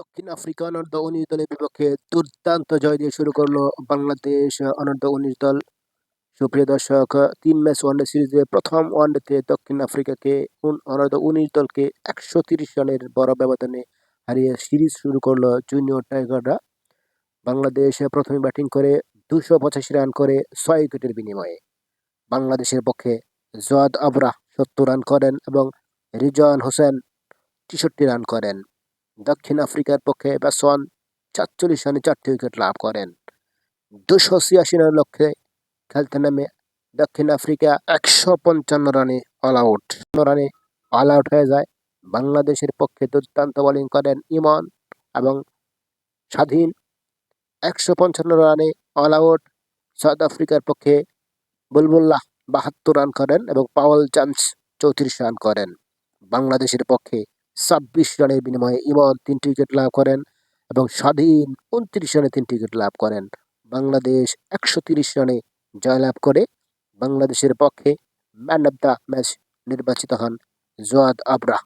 দক্ষিণ আফ্রিকা অনূর্ধ্ব উনিশ দলের বিপক্ষে দুর্দান্ত জয় দিয়ে শুরু করল বাংলাদেশ অনূর্ধ্ব উনিশ দল। সুপ্রিয় দর্শক, তিন ম্যাচ ওয়ানডে সিরিজে প্রথম ওয়ানডেতে দক্ষিণ আফ্রিকাকে অনূর্ধ্ব উনিশ দলকে একশো তিরিশ রানের বড় ব্যবধানে হারিয়ে সিরিজ শুরু করল জুনিয়র টাইগাররা? বাংলাদেশ প্রথমে ব্যাটিং করে দুশো পঁচাশি রান করে ছয় উইকেটের বিনিময়ে। বাংলাদেশের পক্ষে জোয়াদ আবরা সত্তর রান করেন এবং রিজওয়ান হোসেন তেষট্টি রান করেন। দক্ষিণ আফ্রিকার পক্ষে ব্যাটসম্যান চারচল্লিশ রানে চারটি উইকেট লাভ করেন। দুশো ছিয়াশি রানের লক্ষ্যে খেলতে নামে দক্ষিণ আফ্রিকা একশো পঞ্চান্ন রানে অল আউট রানে অল আউট হয়ে যায়। বাংলাদেশের পক্ষে দুর্দান্ত বোলিং করেন ইমন এবং স্বাধীন একশো পঞ্চান্ন রানে অল আউট সাউথ আফ্রিকার পক্ষে বুলবুল্লাহ বাহাত্তর রান করেন এবং পাওয়াল চান্স চৌত্রিশ রান করেন। বাংলাদেশের পক্ষে ছাব্বিশ রানের বিনিময়ে ইমন তিনটি উইকেট লাভ করেন এবং স্বাধীন উনত্রিশ রানে তিনটি উইকেট লাভ করেন। বাংলাদেশ একশো তিরিশ রানে জয়লাভ করে বাংলাদেশের পক্ষে ম্যান অব দ্য ম্যাচ নির্বাচিত হন জোয়াদ আবরা